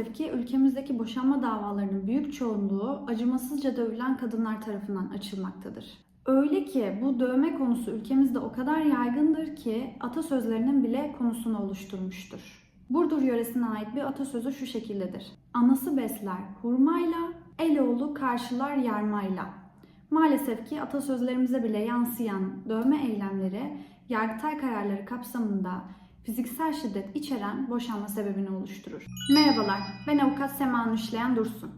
Maalesef ki ülkemizdeki boşanma davalarının büyük çoğunluğu acımasızca dövülen kadınlar tarafından açılmaktadır. Öyle ki bu dövme konusu ülkemizde o kadar yaygındır ki atasözlerinin bile konusunu oluşturmuştur. Burdur yöresine ait bir atasözü şu şekildedir. Anası besler hurmayla, eloğlu karşılar yarmayla. Maalesef ki atasözlerimize bile yansıyan dövme eylemleri yargıtay kararları kapsamında fiziksel şiddet içeren boşanma sebebini oluşturur. Merhabalar, ben avukat Sema Nüşleyen Dursun.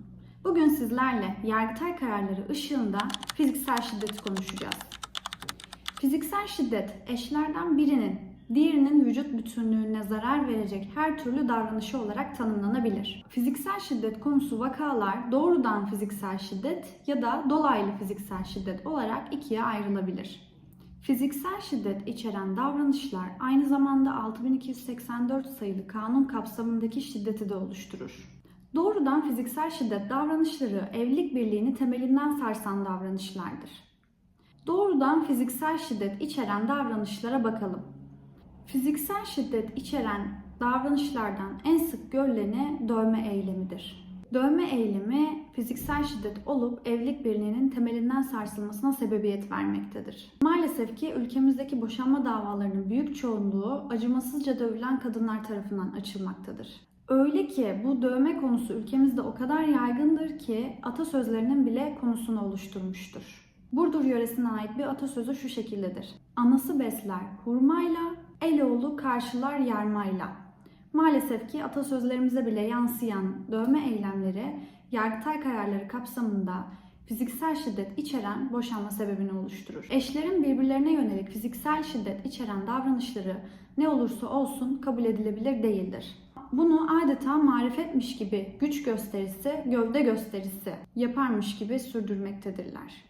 Bugün sizlerle yargıtay kararları ışığında fiziksel şiddeti konuşacağız. Fiziksel şiddet eşlerden birinin diğerinin vücut bütünlüğüne zarar verecek her türlü davranışı olarak tanımlanabilir. Fiziksel şiddet konusu vakalar doğrudan fiziksel şiddet ya da dolaylı fiziksel şiddet olarak ikiye ayrılabilir. Fiziksel şiddet içeren davranışlar aynı zamanda 6284 sayılı kanun kapsamındaki şiddeti de oluşturur. Doğrudan fiziksel şiddet davranışları evlilik birliğini temelinden sarsan davranışlardır. Doğrudan fiziksel şiddet içeren davranışlara bakalım. Fiziksel şiddet içeren davranışlardan en sık görüleni dövme eylemidir. Dövme eylemi fiziksel şiddet olup evlilik birliğinin temelinden sarsılmasına sebebiyet vermektedir. Maalesef ki ülkemizdeki boşanma davalarının büyük çoğunluğu acımasızca dövülen kadınlar tarafından açılmaktadır. Öyle ki bu dövme konusu ülkemizde o kadar yaygındır ki atasözlerinin bile konusunu oluşturmuştur. Burdur yöresine ait bir atasözü şu şekildedir. Anası besler hurmayla, eloğlu karşılar yarmayla. Maalesef ki atasözlerimize bile yansıyan dövme eylemleri yargıtay kararları kapsamında fiziksel şiddet içeren boşanma sebebini oluşturur. Eşlerin birbirlerine yönelik fiziksel şiddet içeren davranışları ne olursa olsun kabul edilebilir değildir. Bunu adeta marifetmiş gibi güç gösterisi, gövde gösterisi yaparmış gibi sürdürmektedirler.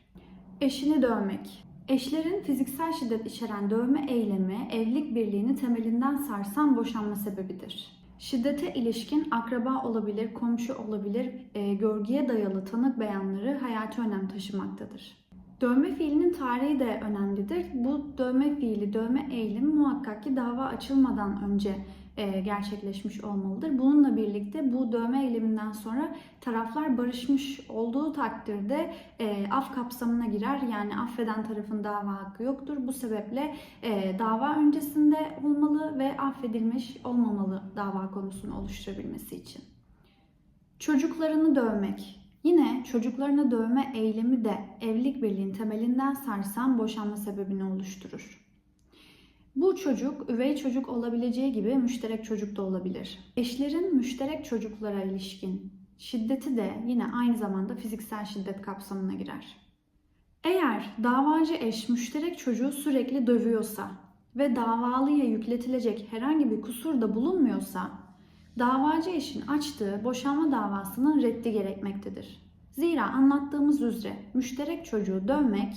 Eşini dövmek. Eşlerin fiziksel şiddet içeren dövme eylemi evlilik birliğini temelinden sarsan boşanma sebebidir. Şiddete ilişkin akraba olabilir, komşu olabilir, e, görgüye dayalı tanık beyanları hayati önem taşımaktadır. Dövme fiilinin tarihi de önemlidir. Bu dövme fiili, dövme eylemi muhakkak ki dava açılmadan önce e, gerçekleşmiş olmalıdır. Bununla birlikte bu dövme eyleminden sonra taraflar barışmış olduğu takdirde e, af kapsamına girer. Yani affeden tarafın dava hakkı yoktur. Bu sebeple e, dava öncesinde olmalı ve affedilmiş olmamalı dava konusunu oluşturabilmesi için. Çocuklarını dövmek. Yine çocuklarını dövme eylemi de evlilik birliğinin temelinden sarsan boşanma sebebini oluşturur. Bu çocuk üvey çocuk olabileceği gibi müşterek çocuk da olabilir. Eşlerin müşterek çocuklara ilişkin şiddeti de yine aynı zamanda fiziksel şiddet kapsamına girer. Eğer davacı eş müşterek çocuğu sürekli dövüyorsa ve davalıya yükletilecek herhangi bir kusur da bulunmuyorsa davacı eşin açtığı boşanma davasının reddi gerekmektedir. Zira anlattığımız üzere müşterek çocuğu dövmek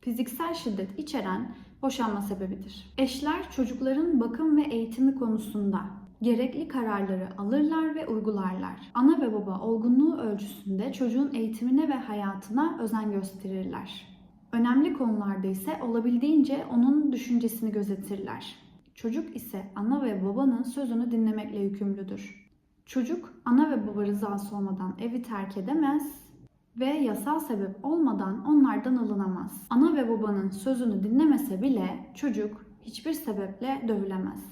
fiziksel şiddet içeren boşanma sebebidir. Eşler çocukların bakım ve eğitimi konusunda gerekli kararları alırlar ve uygularlar. Ana ve baba olgunluğu ölçüsünde çocuğun eğitimine ve hayatına özen gösterirler. Önemli konularda ise olabildiğince onun düşüncesini gözetirler. Çocuk ise ana ve babanın sözünü dinlemekle yükümlüdür. Çocuk ana ve baba rızası olmadan evi terk edemez ve yasal sebep olmadan onlardan alınamaz. Ana ve babanın sözünü dinlemese bile çocuk hiçbir sebeple dövülemez.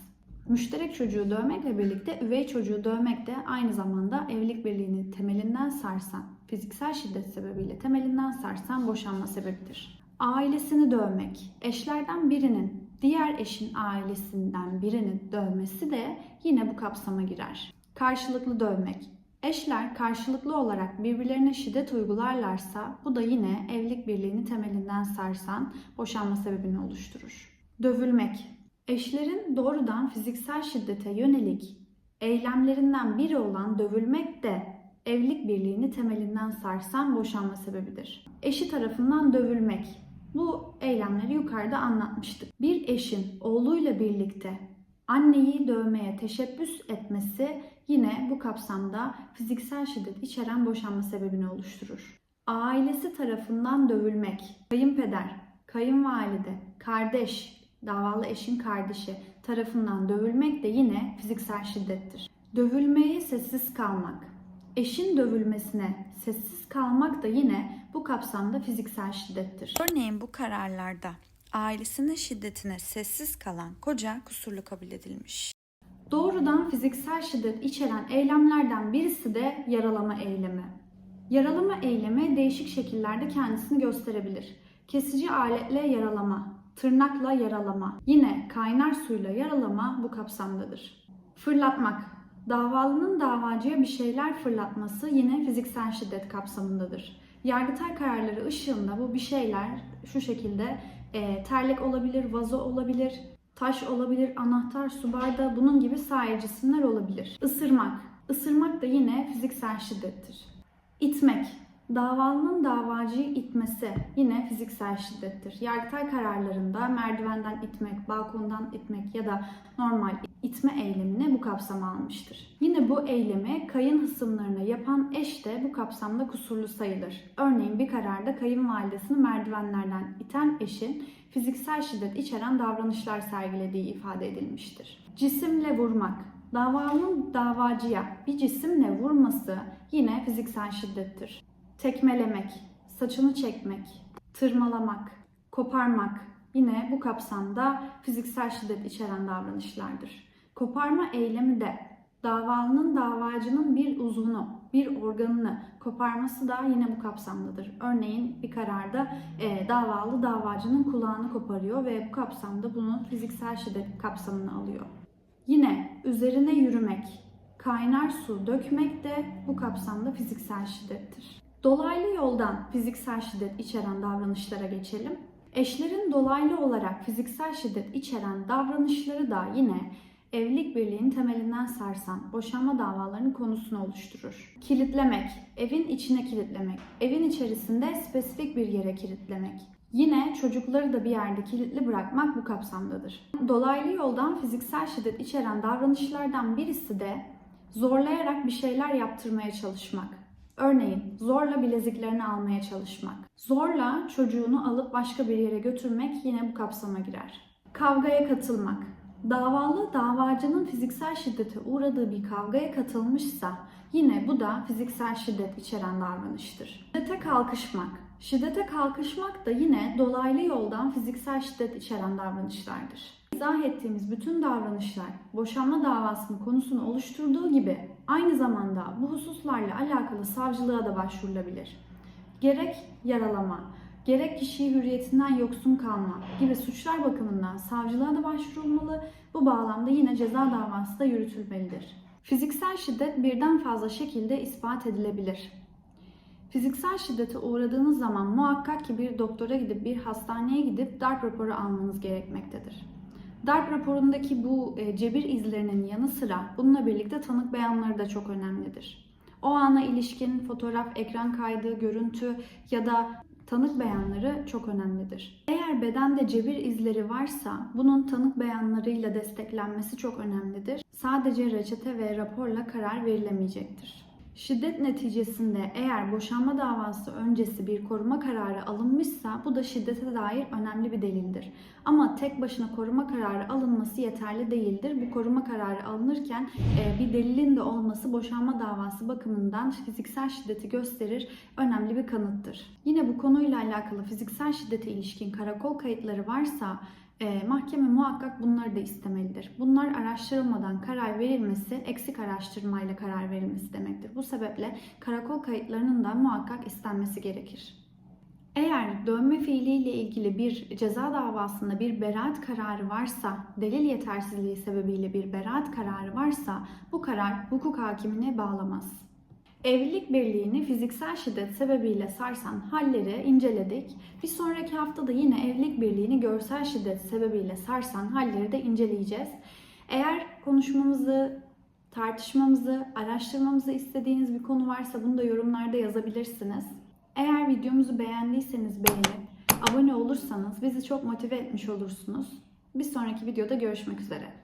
Müşterek çocuğu dövmekle birlikte üvey çocuğu dövmek de aynı zamanda evlilik birliğini temelinden sarsan, fiziksel şiddet sebebiyle temelinden sarsan boşanma sebebidir. Ailesini dövmek, eşlerden birinin diğer eşin ailesinden birini dövmesi de yine bu kapsama girer. Karşılıklı dövmek, Eşler karşılıklı olarak birbirlerine şiddet uygularlarsa bu da yine evlilik birliğini temelinden sarsan boşanma sebebini oluşturur. Dövülmek. Eşlerin doğrudan fiziksel şiddete yönelik eylemlerinden biri olan dövülmek de evlilik birliğini temelinden sarsan boşanma sebebidir. Eşi tarafından dövülmek. Bu eylemleri yukarıda anlatmıştık. Bir eşin oğluyla birlikte anneyi dövmeye teşebbüs etmesi yine bu kapsamda fiziksel şiddet içeren boşanma sebebini oluşturur. Ailesi tarafından dövülmek, kayınpeder, kayınvalide, kardeş, davalı eşin kardeşi tarafından dövülmek de yine fiziksel şiddettir. Dövülmeye sessiz kalmak. Eşin dövülmesine sessiz kalmak da yine bu kapsamda fiziksel şiddettir. Örneğin bu kararlarda ailesinin şiddetine sessiz kalan koca kusurlu kabul edilmiş. Doğrudan fiziksel şiddet içeren eylemlerden birisi de yaralama eylemi. Yaralama eylemi değişik şekillerde kendisini gösterebilir. Kesici aletle yaralama, tırnakla yaralama, yine kaynar suyla yaralama bu kapsamdadır. Fırlatmak. Davalının davacıya bir şeyler fırlatması yine fiziksel şiddet kapsamındadır. Yargıtay kararları ışığında bu bir şeyler şu şekilde e, terlik olabilir, vazo olabilir, taş olabilir, anahtar, su bardağı bunun gibi sair olabilir. Isırmak. Isırmak da yine fiziksel şiddettir. İtmek. Davalının davacıyı itmesi yine fiziksel şiddettir. Yargıtay kararlarında merdivenden itmek, balkondan itmek ya da normal itme eylemini bu kapsama almıştır. Yine bu eylemi kayın hısımlarına yapan eş de bu kapsamda kusurlu sayılır. Örneğin bir kararda kayınvalidesini merdivenlerden iten eşin fiziksel şiddet içeren davranışlar sergilediği ifade edilmiştir. Cisimle vurmak. Davalının davacıya bir cisimle vurması yine fiziksel şiddettir. Tekmelemek, saçını çekmek, tırmalamak, koparmak yine bu kapsamda fiziksel şiddet içeren davranışlardır. Koparma eylemi de davalının davacının bir uzvunu, bir organını koparması da yine bu kapsamdadır. Örneğin bir kararda e, davalı davacının kulağını koparıyor ve bu kapsamda bunu fiziksel şiddet kapsamına alıyor. Yine üzerine yürümek, kaynar su dökmek de bu kapsamda fiziksel şiddettir. Dolaylı yoldan fiziksel şiddet içeren davranışlara geçelim. Eşlerin dolaylı olarak fiziksel şiddet içeren davranışları da yine evlilik birliğinin temelinden sarsan boşanma davalarının konusunu oluşturur. Kilitlemek, evin içine kilitlemek, evin içerisinde spesifik bir yere kilitlemek. Yine çocukları da bir yerde kilitli bırakmak bu kapsamdadır. Dolaylı yoldan fiziksel şiddet içeren davranışlardan birisi de zorlayarak bir şeyler yaptırmaya çalışmak. Örneğin zorla bileziklerini almaya çalışmak. Zorla çocuğunu alıp başka bir yere götürmek yine bu kapsama girer. Kavgaya katılmak. Davalı davacının fiziksel şiddete uğradığı bir kavgaya katılmışsa yine bu da fiziksel şiddet içeren davranıştır. Şiddete kalkışmak. Şiddete kalkışmak da yine dolaylı yoldan fiziksel şiddet içeren davranışlardır. İzah ettiğimiz bütün davranışlar boşanma davasının konusunu oluşturduğu gibi aynı zamanda bu hususlarla alakalı savcılığa da başvurulabilir. Gerek yaralama, gerek kişiyi hürriyetinden yoksun kalma gibi suçlar bakımından savcılığa da başvurulmalı. Bu bağlamda yine ceza davası da yürütülmelidir. Fiziksel şiddet birden fazla şekilde ispat edilebilir. Fiziksel şiddete uğradığınız zaman muhakkak ki bir doktora gidip bir hastaneye gidip darp raporu almanız gerekmektedir. Darp raporundaki bu e, cebir izlerinin yanı sıra bununla birlikte tanık beyanları da çok önemlidir. O ana ilişkin fotoğraf, ekran kaydı, görüntü ya da tanık beyanları çok önemlidir. Eğer bedende cebir izleri varsa bunun tanık beyanlarıyla desteklenmesi çok önemlidir. Sadece reçete ve raporla karar verilemeyecektir. Şiddet neticesinde eğer boşanma davası öncesi bir koruma kararı alınmışsa bu da şiddete dair önemli bir delildir. Ama tek başına koruma kararı alınması yeterli değildir. Bu koruma kararı alınırken e, bir delilin de olması boşanma davası bakımından fiziksel şiddeti gösterir önemli bir kanıttır. Yine bu konuyla alakalı fiziksel şiddete ilişkin karakol kayıtları varsa e, mahkeme muhakkak bunları da istemelidir. Bunlar araştırılmadan karar verilmesi, eksik araştırmayla karar verilmesi demektir. Bu sebeple karakol kayıtlarının da muhakkak istenmesi gerekir. Eğer dönme fiiliyle ilgili bir ceza davasında bir beraat kararı varsa, delil yetersizliği sebebiyle bir beraat kararı varsa bu karar hukuk hakimine bağlamaz. Evlilik birliğini fiziksel şiddet sebebiyle sarsan halleri inceledik. Bir sonraki hafta da yine evlilik birliğini görsel şiddet sebebiyle sarsan halleri de inceleyeceğiz. Eğer konuşmamızı, tartışmamızı, araştırmamızı istediğiniz bir konu varsa bunu da yorumlarda yazabilirsiniz. Eğer videomuzu beğendiyseniz beğenip abone olursanız bizi çok motive etmiş olursunuz. Bir sonraki videoda görüşmek üzere.